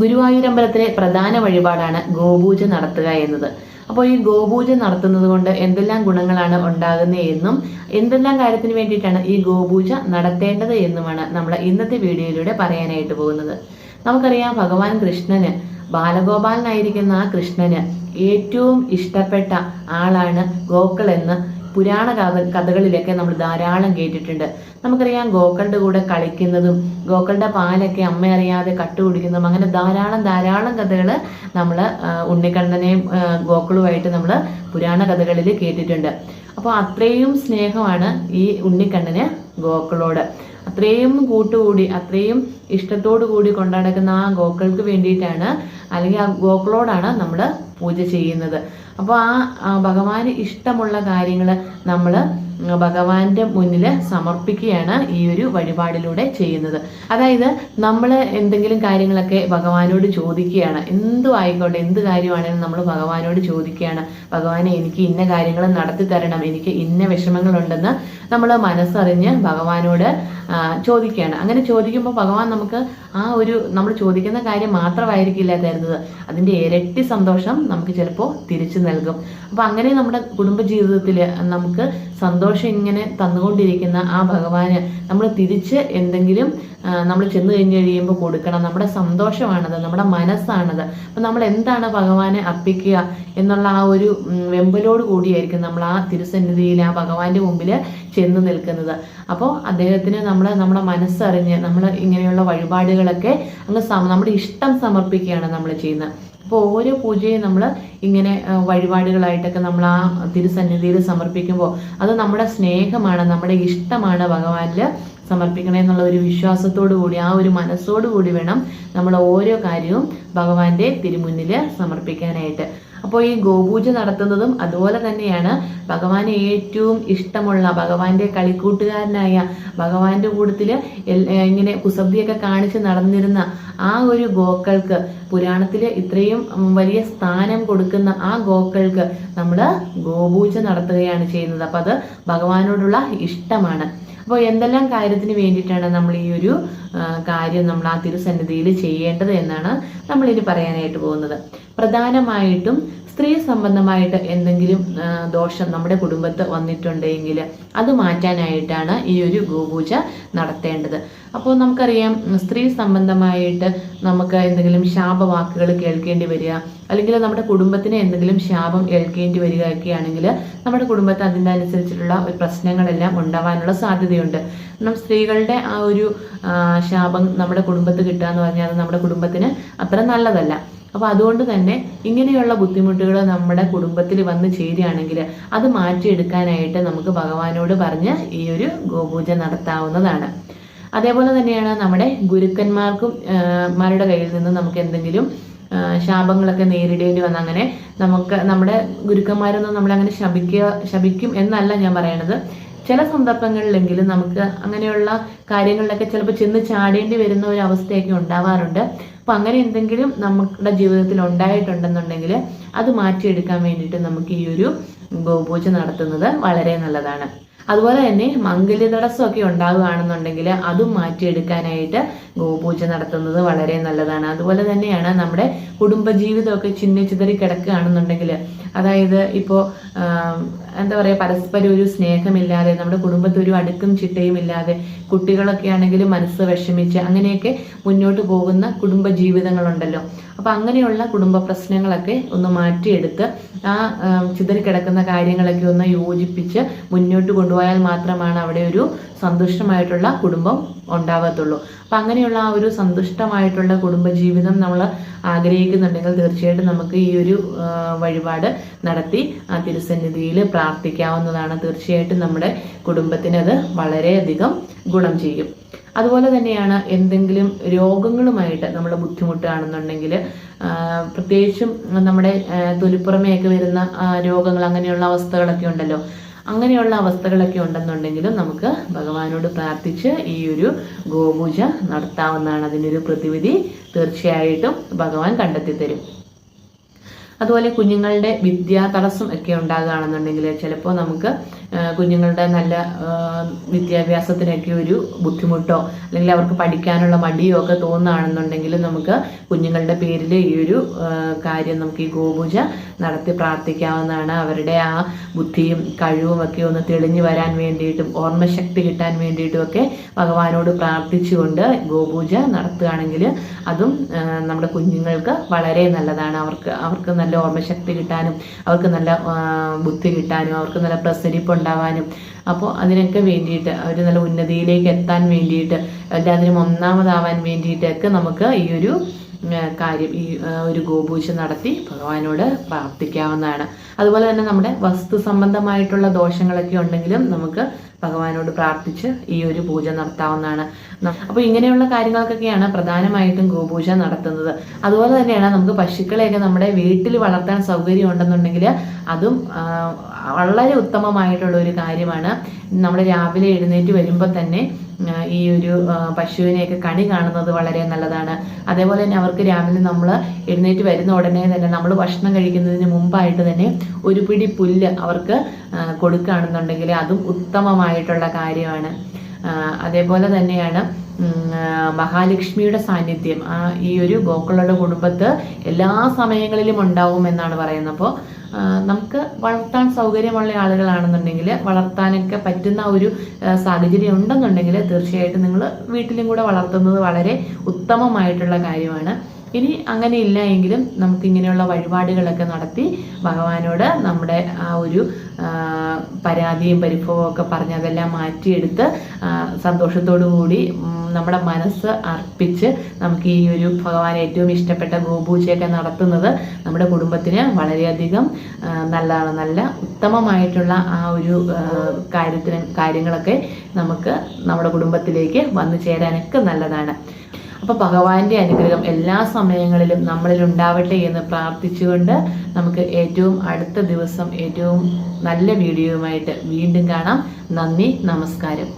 ഗുരുവായൂരമ്പലത്തിലെ പ്രധാന വഴിപാടാണ് ഗോപൂജ നടത്തുക എന്നത്. അപ്പോൾ ഈ ഗോപൂജ നടത്തുന്നത് കൊണ്ട് എന്തെല്ലാം ഗുണങ്ങളാണ് ഉണ്ടാകുന്നത് എന്നും എന്തെല്ലാം കാര്യത്തിന് വേണ്ടിയിട്ടാണ് ഈ ഗോപൂജ നടത്തേണ്ടത് എന്നുമാണ് നമ്മൾ ഇന്നത്തെ വീഡിയോയിലൂടെ പറയാനായിട്ട് പോകുന്നത്. നമുക്കറിയാം ഭഗവാൻ കൃഷ്ണന് ബാലഗോപാലനായിരിക്കുന്ന ആ കൃഷ്ണന് ഏറ്റവും ഇഷ്ടപ്പെട്ട ആളാണ് ഗോക്കൾ എന്ന് പുരാണ കഥ കഥകളിലൊക്കെ നമ്മൾ ധാരാളം കേട്ടിട്ടുണ്ട്. നമുക്കറിയാം ഗോക്കളുടെ കൂടെ കളിക്കുന്നതും ഗോക്കളുടെ പാലൊക്കെ അമ്മ അറിയാതെ കട്ടു കുടിക്കുന്നതും അങ്ങനെ ധാരാളം ധാരാളം കഥകൾ നമ്മൾ ഉണ്ണിക്കണ്ണനെയും ഗോക്കളുമായിട്ട് നമ്മൾ പുരാണ കഥകളിൽ കേട്ടിട്ടുണ്ട്. അപ്പോൾ അത്രയും സ്നേഹമാണ് ഈ ഉണ്ണിക്കണ്ണന് ഗോക്കളോട് അത്രയും കൂട്ടുകൂടി അത്രയും ഇഷ്ടത്തോടു കൂടി കൊണ്ടാടക്കുന്ന ആ ഗോക്കൾക്ക് വേണ്ടിയിട്ടാണ് അല്ലെങ്കിൽ ആ ഗോക്കളോടാണ് നമ്മൾ പൂജ ചെയ്യുന്നത്. അപ്പോൾ ആ ഭഗവാന് ഇഷ്ടമുള്ള കാര്യങ്ങൾ നമ്മൾ ഭഗവാന്റെ മുന്നിൽ സമർപ്പിക്കുകയാണ് ഈ ഒരു വഴിപാടിലൂടെ ചെയ്യുന്നത്. അതായത് നമ്മൾ എന്തെങ്കിലും കാര്യങ്ങളൊക്കെ ഭഗവാനോട് ചോദിക്കുകയാണ്. എന്തു ആയിക്കോട്ടെ എന്ത് കാര്യമാണെങ്കിലും നമ്മൾ ഭഗവാനോട് ചോദിക്കുകയാണ്. ഭഗവാനെ എനിക്ക് ഇന്ന കാര്യങ്ങൾ നടത്തി തരണം എനിക്ക് ഇന്ന വിഷമങ്ങളുണ്ടെന്ന് നമ്മൾ മനസ്സറിഞ്ഞ് ഭഗവാനോട് ചോദിക്കുകയാണ് അങ്ങനെ ചോദിക്കുമ്പോൾ ഭഗവാൻ നമുക്ക് ആ ഒരു നമ്മൾ ചോദിക്കുന്ന കാര്യം മാത്രമായിരിക്കില്ല തരുന്നത്. അതിന്റെ ഇരട്ടി സന്തോഷം നമുക്ക് ചിലപ്പോൾ തിരിച്ചു നൽകും. അപ്പോൾ അങ്ങനെ നമ്മുടെ കുടുംബജീവിതത്തിൽ നമുക്ക് സന്തോഷം ഇങ്ങനെ തന്നുകൊണ്ടിരിക്കുന്ന ആ ഭഗവാന് നമ്മൾ തിരിച്ച് എന്തെങ്കിലും നമ്മൾ ചെന്ന് കഴിഞ്ഞ് കഴിയുമ്പോൾ കൊടുക്കണം. നമ്മുടെ സന്തോഷമാണത് നമ്മുടെ മനസ്സാണത്. അപ്പം നമ്മൾ എന്താണ് ഭഗവാനെ അർപ്പിക്കുക എന്നുള്ള ആ ഒരു വെമ്പലോട് കൂടിയായിരിക്കും നമ്മൾ ആ തിരുസന്നിധിയിൽ ആ ഭഗവാന്റെ മുമ്പിൽ ചെന്ന് നിൽക്കുന്നത്. അപ്പോൾ അദ്ദേഹത്തിന് നമ്മൾ നമ്മുടെ മനസ്സറിഞ്ഞ് നമ്മൾ ഇങ്ങനെയുള്ള വഴിപാടുകളൊക്കെ അങ്ങ് നമ്മുടെ ഇഷ്ടം സമർപ്പിക്കുകയാണ് നമ്മൾ ചെയ്യുന്നത്. അപ്പോൾ ഓരോ പൂജയും നമ്മൾ ഇങ്ങനെ വഴിപാടുകളായിട്ടൊക്കെ നമ്മൾ ആ തിരുസന്നിധിയിൽ സമർപ്പിക്കുമ്പോൾ അത് നമ്മുടെ സ്നേഹമാണ് നമ്മുടെ ഇഷ്ടമാണ് ഭഗവാനിൽ സമർപ്പിക്കണേ എന്നുള്ള ഒരു വിശ്വാസത്തോടു കൂടി ആ ഒരു മനസ്സോടു കൂടി വേണം നമ്മൾ ഓരോ കാര്യവും ഭഗവാന്റെ തിരുമുന്നിൽ സമർപ്പിക്കാനായിട്ട്. അപ്പോൾ ഈ ഗോപൂജ നടത്തുന്നതും അതുപോലെ തന്നെയാണ് ഭഗവാന് ഏറ്റവും ഇഷ്ടമുള്ള ഭഗവാന്റെ കളിക്കൂട്ടുകാരനായ ഭഗവാന്റെ കൂട്ടത്തിൽ ഇങ്ങനെ കുസബ്ദിയൊക്കെ കാണിച്ച് നടന്നിരുന്ന ആ ഒരു ഗോക്കൾക്ക് പുരാണത്തിൽ ഇത്രയും വലിയ സ്ഥാനം കൊടുക്കുന്ന ആ ഗോക്കൾക്ക് നമ്മൾ ഗോപൂജ നടത്തുകയാണ് ചെയ്യുന്നത്. അപ്പം അത് ഭഗവാനോടുള്ള ഇഷ്ടമാണ്. അപ്പോൾ എന്തെല്ലാം കാര്യത്തിന് വേണ്ടിയിട്ടാണ് നമ്മൾ ഈ ഒരു കാര്യം നമ്മൾ ആ തിരുസന്നിധിയിൽ ചെയ്യേണ്ടത് എന്നാണ് നമ്മൾ ഇനി പറയാനായിട്ട് പോകുന്നത്. പ്രധാനമായിട്ടും സ്ത്രീ സംബന്ധമായിട്ട് എന്തെങ്കിലും ദോഷം നമ്മുടെ കുടുംബത്ത് വന്നിട്ടുണ്ടെങ്കിൽ അത് മാറ്റാനായിട്ടാണ് ഈ ഒരു ഗോപൂജ നടത്തേണ്ടത്. അപ്പോൾ നമുക്കറിയാം സ്ത്രീ സംബന്ധമായിട്ട് നമുക്ക് എന്തെങ്കിലും ശാപവാക്കുകൾ കേൾക്കേണ്ടി വരിക അല്ലെങ്കിൽ നമ്മുടെ കുടുംബത്തിന് എന്തെങ്കിലും ശാപം ഏൽക്കേണ്ടി വരികയൊക്കെയാണെങ്കിൽ നമ്മുടെ കുടുംബത്തെ അതിന്റെ അനുസരിച്ചിട്ടുള്ള ഒരു പ്രശ്നങ്ങളെല്ലാം ഉണ്ടാവാനുള്ള സാധ്യതയുണ്ട്. കാരണം സ്ത്രീകളുടെ ആ ഒരു ശാപം നമ്മുടെ കുടുംബത്ത് കിട്ടുക എന്ന് പറഞ്ഞാൽ അത് നമ്മുടെ കുടുംബത്തിന് അത്ര നല്ലതല്ല. അപ്പോൾ അതുകൊണ്ട് തന്നെ ഇങ്ങനെയുള്ള ബുദ്ധിമുട്ടുകൾ നമ്മുടെ കുടുംബത്തിൽ വന്ന് ചേരുകയാണെങ്കിൽ അത് മാറ്റിയെടുക്കാനായിട്ട് നമുക്ക് ഭഗവാനോട് പറഞ്ഞ് ഈ ഒരു ഗോപൂജ നടത്താവുന്നതാണ്. അതേപോലെ തന്നെയാണ് നമ്മുടെ ഗുരുക്കന്മാർക്കും മാരുടെ കയ്യിൽ നിന്ന് നമുക്ക് എന്തെങ്കിലും ശാപങ്ങളൊക്കെ നേരിടേണ്ടി വന്ന അങ്ങനെ നമുക്ക് നമ്മുടെ ഗുരുക്കന്മാരൊന്നും നമ്മളങ്ങനെ ശപിക്കുക ശപിക്കും എന്നല്ല ഞാൻ പറയണത്. ചില സന്ദർഭങ്ങളിലെങ്കിലും നമുക്ക് അങ്ങനെയുള്ള കാര്യങ്ങളിലൊക്കെ ചിലപ്പോൾ ചെന്ന് ചാടേണ്ടി വരുന്ന ഒരു അവസ്ഥയൊക്കെ ഉണ്ടാവാറുണ്ട്. അപ്പോൾ അങ്ങനെ എന്തെങ്കിലും നമ്മുടെ ജീവിതത്തിൽ ഉണ്ടായിട്ടുണ്ടെന്നുണ്ടെങ്കിൽ അത് മാറ്റിയെടുക്കാൻ വേണ്ടിയിട്ട് നമുക്ക് ഈ ഒരു ഗോപൂജ നടത്തുന്നത് വളരെ നല്ലതാണ്. അതുപോലെ തന്നെ മംഗല്യ തടസ്സമൊക്കെ ഉണ്ടാവുകയാണെന്നുണ്ടെങ്കിൽ അതും മാറ്റിയെടുക്കാനായിട്ട് ഗോപൂജ നടത്തുന്നത് വളരെ നല്ലതാണ്. അതുപോലെ തന്നെയാണ് നമ്മുടെ കുടുംബജീവിതമൊക്കെ ചിന്നിച്ചിതറി കിടക്കുകയാണെന്നുണ്ടെങ്കിൽ അതായത് ഇപ്പോൾ എന്താ പറയുക പരസ്പരം ഒരു സ്നേഹമില്ലാതെ നമ്മുടെ കുടുംബത്തിൽ ഒരു അടുക്കും ചിട്ടയും ഇല്ലാതെ കുട്ടികളൊക്കെ ആണെങ്കിലും മനസ്സ് വിഷമിച്ച് അങ്ങനെയൊക്കെ മുന്നോട്ട് പോകുന്ന കുടുംബ ജീവിതങ്ങളുണ്ടല്ലോ. അപ്പം അങ്ങനെയുള്ള കുടുംബ പ്രശ്നങ്ങളൊക്കെ ഒന്ന് മാറ്റിയെടുത്ത് ആ ചിതറി ചിതറിക്കിടക്കുന്ന കാര്യങ്ങളൊക്കെ ഒന്ന് യോജിപ്പിച്ച് മുന്നോട്ട് കൊണ്ടുപോയാൽ മാത്രമാണ് അവിടെ ഒരു സന്തുഷ്ടമായിട്ടുള്ള കുടുംബം ഉണ്ടാവത്തുള്ളൂ. അപ്പം അങ്ങനെയുള്ള ആ ഒരു സന്തുഷ്ടമായിട്ടുള്ള കുടുംബജീവിതം നമ്മൾ ആഗ്രഹിക്കുന്നുണ്ടെങ്കിൽ തീർച്ചയായിട്ടും നമുക്ക് ഈ ഒരു വഴിപാട് നടത്തി ആ തിരുസന്നിധിയിൽ പ്രാർത്ഥിക്കാവുന്നതാണ്. തീർച്ചയായിട്ടും നമ്മുടെ കുടുംബത്തിനത് വളരെയധികം ഗുണം ചെയ്യും. അതുപോലെ തന്നെയാണ് എന്തെങ്കിലും രോഗങ്ങളുമായിട്ട് നമ്മൾ ബുദ്ധിമുട്ടാണെന്നുണ്ടെങ്കിൽ പ്രത്യേകിച്ചും നമ്മുടെ തൊലിപ്പുറമേയൊക്കെ വരുന്ന രോഗങ്ങൾ അങ്ങനെയുള്ള അവസ്ഥകളൊക്കെ ഉണ്ടല്ലോ. അങ്ങനെയുള്ള അവസ്ഥകളൊക്കെ ഉണ്ടെന്നുണ്ടെങ്കിലും നമുക്ക് ഭഗവാനോട് പ്രാർത്ഥിച്ച് ഈ ഒരു ഗോപൂജ നടത്താവുന്നതാണ് അതിനൊരു പ്രതിവിധി. തീർച്ചയായിട്ടും ഭഗവാൻ കണ്ടെത്തി തരും അതുപോലെ കുഞ്ഞുങ്ങളുടെ വിദ്യാ തടസ്സം ഒക്കെ ഉണ്ടാകുകയാണെന്നുണ്ടെങ്കിൽ ചിലപ്പോൾ നമുക്ക് കുഞ്ഞുങ്ങളുടെ നല്ല വിദ്യാഭ്യാസത്തിനൊക്കെ ഒരു ബുദ്ധിമുട്ടോ അല്ലെങ്കിൽ അവർക്ക് പഠിക്കാനുള്ള മടിയോ ഒക്കെ തോന്നുകയാണെന്നുണ്ടെങ്കിൽ നമുക്ക് കുഞ്ഞുങ്ങളുടെ പേരിൽ ഈ ഒരു കാര്യം നമുക്ക് ഈ ഗോപൂജ നടത്തി പ്രാർത്ഥിക്കാവുന്നതാണ്. അവരുടെ ആ ബുദ്ധിയും കഴിവും ഒക്കെ ഒന്ന് തെളിഞ്ഞു വരാൻ വേണ്ടിയിട്ടും ഓർമ്മശക്തി കിട്ടാൻ വേണ്ടിയിട്ടും ഒക്കെ ഭഗവാനോട് പ്രാർത്ഥിച്ചുകൊണ്ട് ഗോപൂജ നടത്തുകയാണെങ്കിൽ അതും നമ്മുടെ കുഞ്ഞുങ്ങൾക്ക് വളരെ നല്ലതാണ്. അവർക്ക് അവർക്ക് നല്ല ഓർമ്മശക്തി കിട്ടാനും അവർക്ക് നല്ല ബുദ്ധി കിട്ടാനും അവർക്ക് നല്ല പ്രസരിപ്പ് ഉണ്ടാവാനും. അപ്പോൾ അതിനൊക്കെ വേണ്ടിയിട്ട് അവർ നല്ല ഉന്നതിയിലേക്ക് എത്താൻ വേണ്ടിയിട്ട് എല്ലാത്തിനും ഒന്നാമതാവാൻ വേണ്ടിയിട്ടൊക്കെ നമുക്ക് ഈ ഒരു കാര്യം ഈ ഒരു ഗോപൂജ നടത്തി ഭഗവാനോട് പ്രാർത്ഥിക്കാവുന്നതാണ്. അതുപോലെ തന്നെ നമ്മുടെ വസ്തു സംബന്ധമായിട്ടുള്ള ദോഷങ്ങളൊക്കെ ഉണ്ടെങ്കിലും നമുക്ക് ഭഗവാനോട് പ്രാർത്ഥിച്ച് ഈ ഒരു പൂജ നടത്താവുന്നതാണ്. അപ്പോൾ ഇങ്ങനെയുള്ള കാര്യങ്ങൾക്കൊക്കെയാണ് പ്രധാനമായിട്ടും ഗോപൂജ നടത്തുന്നത്. അതുപോലെ തന്നെയാണ് നമുക്ക് പശുക്കളെയൊക്കെ നമ്മുടെ വീട്ടിൽ വളർത്താൻ സൗകര്യം ഉണ്ടെന്നുണ്ടെങ്കിൽ അതും വളരെ ഉത്തമമായിട്ടുള്ള ഒരു കാര്യമാണ്. നമ്മൾ രാവിലെ എഴുന്നേറ്റ് വരുമ്പോൾ തന്നെ ഈ ഒരു പശുവിനെയൊക്കെ കണി കാണുന്നത് വളരെ നല്ലതാണ്. അതേപോലെ തന്നെ അവർക്ക് രാവിലെ നമ്മൾ എഴുന്നേറ്റ് വരുന്ന ഉടനെ തന്നെ നമ്മൾ ഭക്ഷണം കഴിക്കുന്നതിന് മുമ്പായിട്ട് തന്നെ ഒരു പിടി പുല്ല് അവർക്ക് കൊടുക്കുകയാണെന്നുണ്ടെങ്കിൽ അതും ഉത്തമമായിട്ടുള്ള കാര്യമാണ്. അതേപോലെ തന്നെയാണ് മഹാലക്ഷ്മിയുടെ സാന്നിധ്യം. ഈ ഒരു ഗോക്കളുടെ കുടുംബത്ത് എല്ലാ സമയങ്ങളിലും ഉണ്ടാവും എന്നാണ് പറയുന്നത്. അപ്പോൾ നമുക്ക് വളർത്താൻ സൗകര്യമുള്ള ആളുകളാണെന്നുണ്ടെങ്കിൽ വളർത്താനൊക്കെ പറ്റുന്ന ഒരു സാഹചര്യം ഉണ്ടെന്നുണ്ടെങ്കിൽ തീർച്ചയായിട്ടും നിങ്ങൾ വീട്ടിലും കൂടെ വളർത്തുന്നത് വളരെ ഉത്തമമായിട്ടുള്ള കാര്യമാണ്. ഇനി അങ്ങനെ ഇല്ല എങ്കിലും നമുക്ക് ഇങ്ങനെയുള്ള വഴിപാടുകളൊക്കെ നടത്തി ഭഗവാനോട് നമ്മുടെ ആ ഒരു പരാതിയും പരിഭവവും ഒക്കെ പറഞ്ഞ് അതെല്ലാം മാറ്റിയെടുത്ത് സന്തോഷത്തോടു കൂടി നമ്മുടെ മനസ്സ് അർപ്പിച്ച് നമുക്ക് ഈ ഒരു ഭഗവാൻ ഏറ്റവും ഇഷ്ടപ്പെട്ട ഗോപൂജയൊക്കെ നടത്തുന്നത് നമ്മുടെ കുടുംബത്തിന് വളരെയധികം നല്ലതാണ്. നല്ല ഉത്തമമായിട്ടുള്ള ആ ഒരു കാര്യത്തിന് കാര്യങ്ങളൊക്കെ നമുക്ക് നമ്മുടെ കുടുംബത്തിലേക്ക് വന്നു ചേരാനൊക്കെ നല്ലതാണ്. അപ്പോൾ ഭഗവാന്റെ അനുഗ്രഹം എല്ലാ സമയങ്ങളിലും നമ്മളിൽ ഉണ്ടാവട്ടെ എന്ന് പ്രാർത്ഥിച്ചുകൊണ്ട് നമുക്ക് ഏറ്റവും അടുത്ത ദിവസം ഏറ്റവും നല്ല വീഡിയോയുമായിട്ട് വീണ്ടും കാണാം. നന്ദി നമസ്കാരം.